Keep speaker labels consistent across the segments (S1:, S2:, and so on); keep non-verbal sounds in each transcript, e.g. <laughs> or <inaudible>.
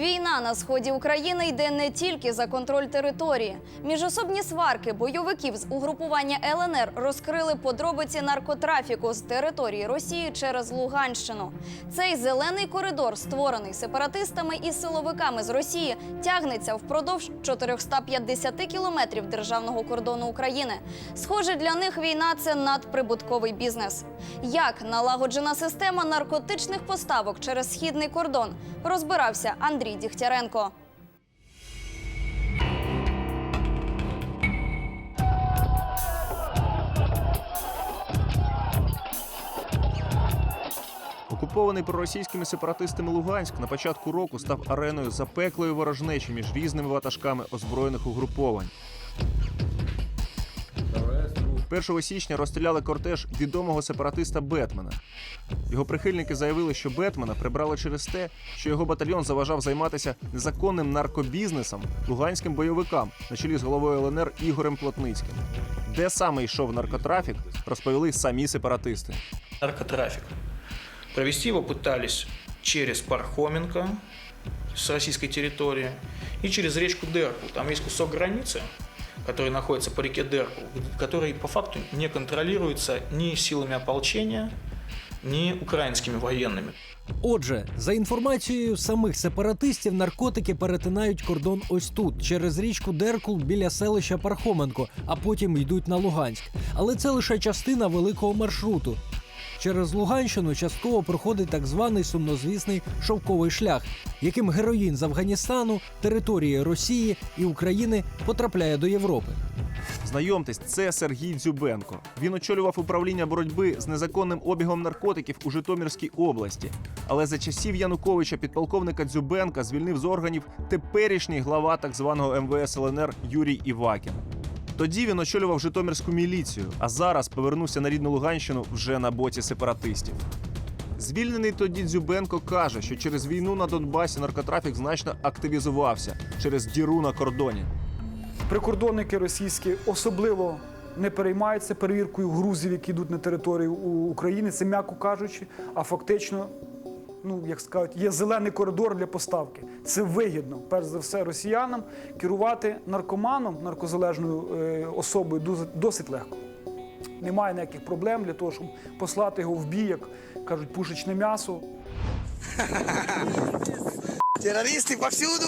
S1: Війна на сході України йде не тільки за контроль території. Міжособні сварки бойовиків з угрупування ЛНР розкрили подробиці наркотрафіку з території Росії через Луганщину. Цей зелений коридор, створений сепаратистами і силовиками з Росії, тягнеться впродовж 450 кілометрів державного кордону України. Схоже, для них війна це надприбутковий бізнес. Як налагоджена система наркотичних поставок через східний кордон, розбирався Андрій Дігтяренко.
S2: Окупований проросійськими сепаратистами Луганськ на початку року став ареною запеклої ворожнечі між різними ватажками озброєних угруповань. 1 січня розстріляли кортеж відомого сепаратиста Бетмена. Його прихильники заявили, що Бетмена прибрали через те, що його батальйон заважав займатися незаконним наркобізнесом луганським бойовикам на чолі з головою ЛНР Ігорем Плотницьким. Де саме йшов наркотрафік, розповіли самі сепаратисти.
S3: наркотрафик. Провести его пытались через Пархоменко с российской территории и через речку Дерку. Там есть кусок границы, который находится по реке Дерку, который по факту не контролируется ни силами ополчения, ни украинскими военными.
S4: Отже, за інформацією самих сепаратистів, наркотики перетинають кордон ось тут, через річку Деркул біля селища Пархоменко, а потім йдуть на Луганськ. Але це лише частина великого маршруту. Через Луганщину частково проходить так званий сумнозвісний шовковий шлях, яким героїн з Афганістану, території Росії і України потрапляє до Європи.
S2: Знайомтесь, це Сергій Дзюбенко. Він очолював управління боротьби з незаконним обігом наркотиків у Житомирській області. Але за часів Януковича підполковника Дзюбенка звільнив з органів теперішній глава так званого МВС ЛНР Юрій Івакін. Тоді він очолював Житомирську міліцію, а зараз повернувся на рідну Луганщину вже на боці сепаратистів. Звільнений тоді Дзюбенко каже, що через війну на Донбасі наркотрафік значно активізувався через діру на кордоні.
S5: Прикордонники російські особливо не переймаються перевіркою грузів, які йдуть на територію України. Це м'яко кажучи, а фактично, ну як скажуть, є зелений коридор для поставки. Це вигідно, перш за все, росіянам керувати наркоманом, наркозалежною е, особою дуже- досить легко. Немає ніяких проблем для того, щоб послати його в бій, як кажуть, пушечне м'ясо.
S6: Террористы повсюду.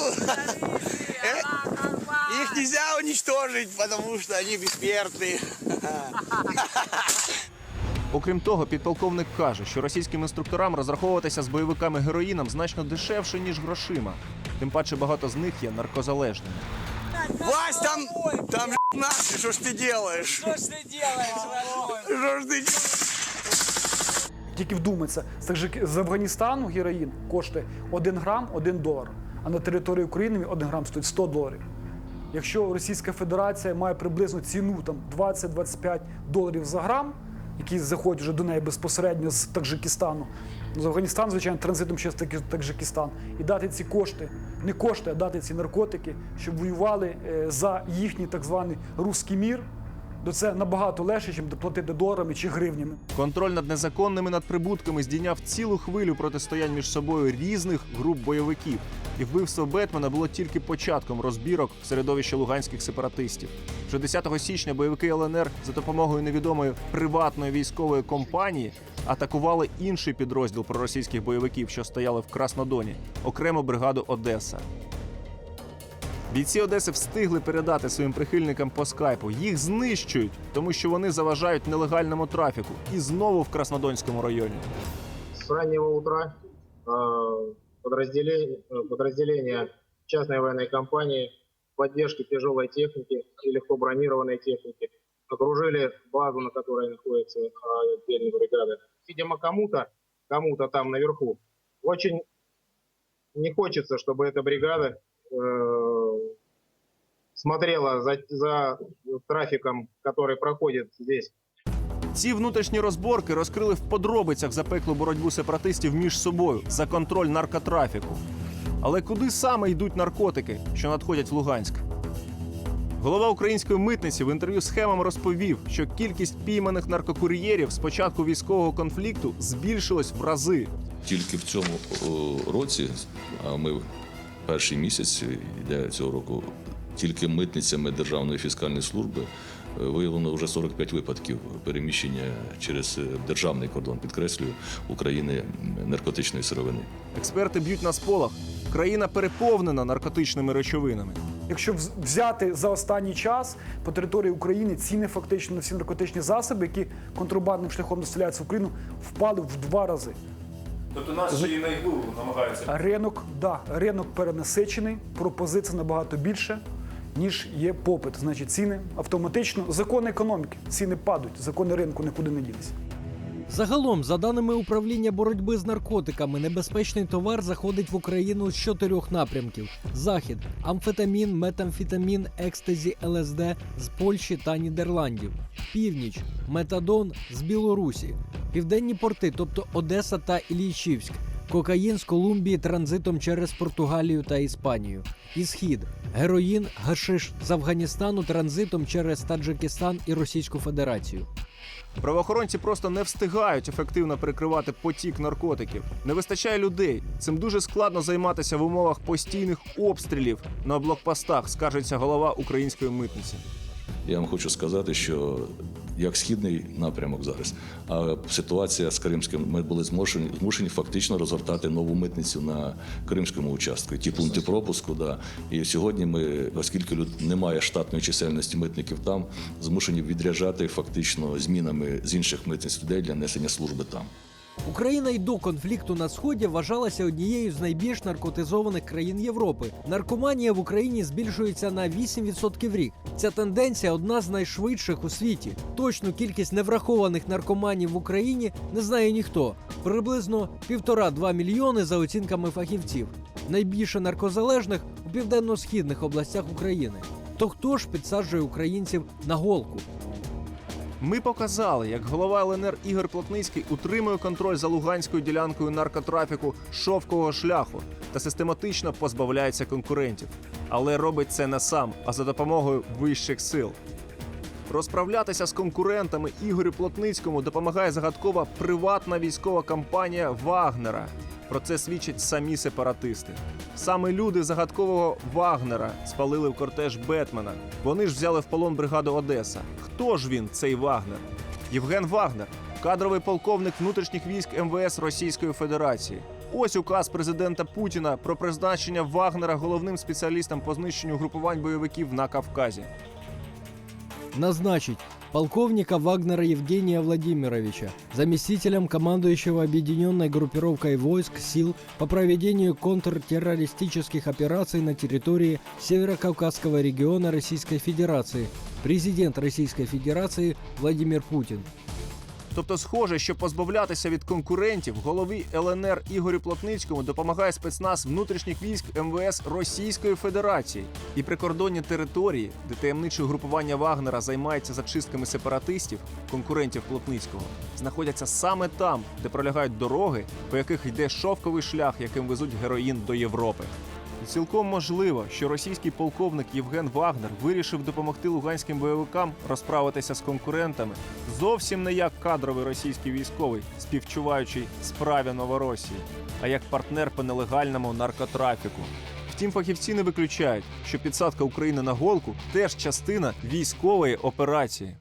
S6: Их нельзя уничтожить, потому что они бессмертные. <laughs>
S2: Окрім того, підполковник каже, що російським інструкторам розраховуватися з бойовиками героїном значно дешевше, ніж грошима. Тим паче багато з них є наркозалежними.
S6: Вась, там, там наши, что ж ты делаешь? Что ж ты делаешь, Что ж ты делаешь?
S5: Тільки вдуматься, з Таджики- з Афганістану героїн коштує 1 грам 1 долар, а на території України 1 грам стоїть 100 доларів. Якщо Російська Федерація має приблизно ціну там 20-25 доларів за грам, які заходять вже до неї безпосередньо з Таджикистану, з Афганістан, звичайно, транзитом через Таджикистан, і дати ці кошти, не кошти, а дати ці наркотики, щоб воювали е, за їхній так званий руський мір, це набагато легше, ніж платити доларами чи гривнями.
S2: Контроль над незаконними надприбутками здійняв цілу хвилю протистоянь між собою різних груп бойовиків. І вбивство Бетмена було тільки початком розбірок в середовищі луганських сепаратистів. Вже 10 січня бойовики ЛНР за допомогою невідомої приватної військової компанії атакували інший підрозділ проросійських бойовиків, що стояли в Краснодоні, окрему бригаду Одеса. Бійці Одеси встигли передати своїм прихильникам по скайпу. Їх знищують, тому що вони заважають нелегальному трафіку. І знову в Краснодонському районі.
S7: С раннего утра э, подразделение, э, подразделения частной военной компании в поддержке тяжелой техники и легко бронированной техники окружили базу, на которой находится э, отдельная бригада. Видимо, кому-то, кому-то там наверху очень не хочется, чтобы эта бригада э, смотрела за, за трафиком, который проходит здесь
S2: Ці внутрішні розборки розкрили в подробицях запеклу боротьбу сепаратистів між собою за контроль наркотрафіку. Але куди саме йдуть наркотики, що надходять в Луганськ? Голова української митниці в інтерв'ю з Хемом розповів, що кількість пійманих наркокур'єрів з початку військового конфлікту збільшилась в рази.
S8: Тільки в цьому році а ми перший місяць йде цього року тільки митницями Державної фіскальної служби е, виявлено вже 45 випадків переміщення через е, державний кордон, підкреслюю, України наркотичної сировини.
S2: Експерти б'ють на сполох. Країна переповнена наркотичними речовинами.
S5: Якщо взяти за останній час по території України ціни фактично на всі наркотичні засоби, які контрабандним шляхом доставляються в Україну, впали в два рази.
S2: Тобто нас ще і на іглу намагаються.
S5: Ринок, да, ринок перенасичений, пропозицій набагато більше, ніж є попит. Значить, ціни автоматично, закони економіки, ціни падають, закони ринку нікуди не ділися.
S4: Загалом, за даними управління боротьби з наркотиками, небезпечний товар заходить в Україну з чотирьох напрямків: захід, амфетамін, метамфетамін, екстазі, ЛСД з Польщі та Нідерландів, північ, метадон з Білорусі, південні порти, тобто Одеса та Іллічівськ, кокаїн з Колумбії транзитом через Португалію та Іспанію. І схід героїн, гашиш з Афганістану транзитом через Таджикистан і Російську Федерацію.
S2: Правоохоронці просто не встигають ефективно перекривати потік наркотиків. Не вистачає людей. Цим дуже складно займатися в умовах постійних обстрілів на блокпостах, скажеться голова української митниці.
S8: Я вам хочу сказати, що як східний напрямок зараз, а ситуація з Кримським, ми були змушені, змушені фактично розгортати нову митницю на Кримському участку. Ті пункти пропуску, да. І сьогодні ми, оскільки немає штатної чисельності митників там, змушені відряджати фактично змінами з інших митниць людей для несення служби там.
S4: Україна й до конфлікту на сході вважалася однією з найбільш наркотизованих країн Європи. Наркоманія в Україні збільшується на 8% в рік. Ця тенденція одна з найшвидших у світі. Точну кількість неврахованих наркоманів в Україні не знає ніхто. Приблизно півтора-два мільйони за оцінками фахівців. Найбільше наркозалежних у південно-східних областях України. То хто ж підсаджує українців на голку?
S2: Ми показали, як голова ЛНР Ігор Плотницький утримує контроль за луганською ділянкою наркотрафіку шовкового шляху та систематично позбавляється конкурентів. Але робить це не сам, а за допомогою вищих сил. Розправлятися з конкурентами Ігорю Плотницькому допомагає загадкова приватна військова компанія Вагнера. Про це свідчать самі сепаратисти. Саме люди загадкового Вагнера спалили в кортеж Бетмена. Вони ж взяли в полон бригаду Одеса. Хто ж він, цей Вагнер? Євген Вагнер, кадровий полковник внутрішніх військ МВС Російської Федерації. Ось указ президента Путіна про призначення Вагнера головним спеціалістом по знищенню групувань бойовиків на Кавказі.
S4: назначить полковника Вагнера Евгения Владимировича заместителем командующего объединенной группировкой войск сил по проведению контртеррористических операций на территории Северокавказского региона Российской Федерации. Президент Российской Федерации Владимир Путин.
S2: Тобто, схоже, що позбавлятися від конкурентів голові ЛНР Ігорю Плотницькому допомагає спецназ внутрішніх військ МВС Російської Федерації і прикордонні території, де таємниче групування Вагнера займається зачистками сепаратистів, конкурентів Плотницького, знаходяться саме там, де пролягають дороги, по яких йде шовковий шлях, яким везуть героїн до Європи. Цілком можливо, що російський полковник Євген Вагнер вирішив допомогти луганським бойовикам розправитися з конкурентами зовсім не як кадровий російський військовий, співчуваючий справі Новоросії, а як партнер по нелегальному наркотрафіку. Втім, фахівці не виключають, що підсадка України на голку теж частина військової операції.